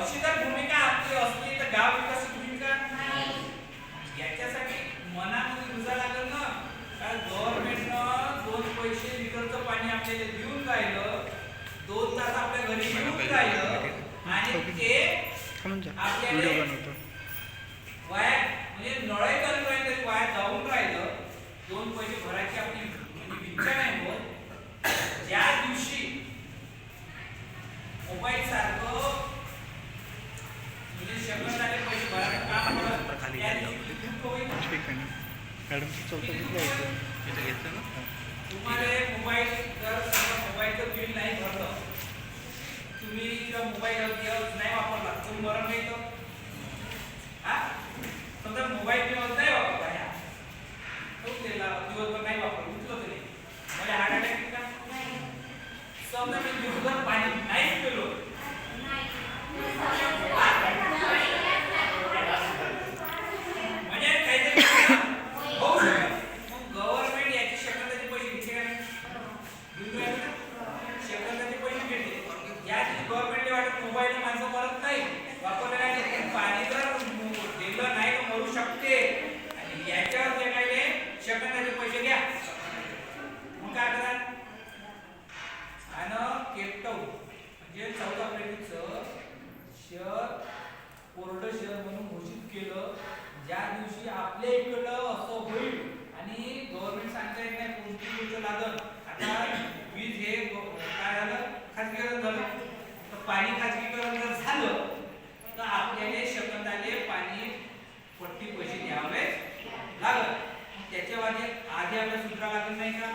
अशी जर भूमिका आपली असली तर गाव विकास भूमिका नाही. याच्यासाठी मनामध्ये रुजा लागल ना. कारण गव्हर्नमेंटनं दोन पैसे लिटरचं पाणी आपल्याला देऊन राहिलं दोन तास आपल्या घरी येऊन राहिलं आणि ते आपल्याला वाया म्हणजे नळे करून राहिलं तरी वाया जाऊन राहिलं. दोन पैसे भरायची आपली म्हणजे इच्छा नाही होत. ज्या दिवशी मोबाईल मॅडमचं चौकट घेतलं इथं? घेतलं ना? तुम्हाला मोबाईल जर समजा मोबाईलचं बिल नाही भरलं तुम्ही जर मोबाईल दिवस नाही वापरला तुम्ही बरं नाही तर? हा? समजा मोबाईल दिवस नाही वापरला ह्या. तो त्याला दिवसभर नाही वापरला उचलत नाही म्हणजे हार्ट अटॅक का? समजा मी दिवसभर पाणी नाही पिलो म्हणजे काहीतरी होऊ शकत मग गव्हर्नमेंट याची शकताचे पैसे घेते का नाही घेऊन राहिले ना शकताचे पैसे घेते या दिवशी गव्हर्नमेंटने वाटत मोबाईल माणसं मरत नाही. वापरले नाही पाणी जर दिलं नाही तर मरू शकते. आणि याच्यावर जे काही शकण्याचे पैसे घ्या. मग काय करा आणि केपटाऊन म्हणजे चौदा आफ्रिकेचं शहर कोरडं शहर म्हणून घोषित केलं. ज्या दिवशी आपल्या इकडलं आधी आधी आपल्या सूत्राला लागेल नाही का?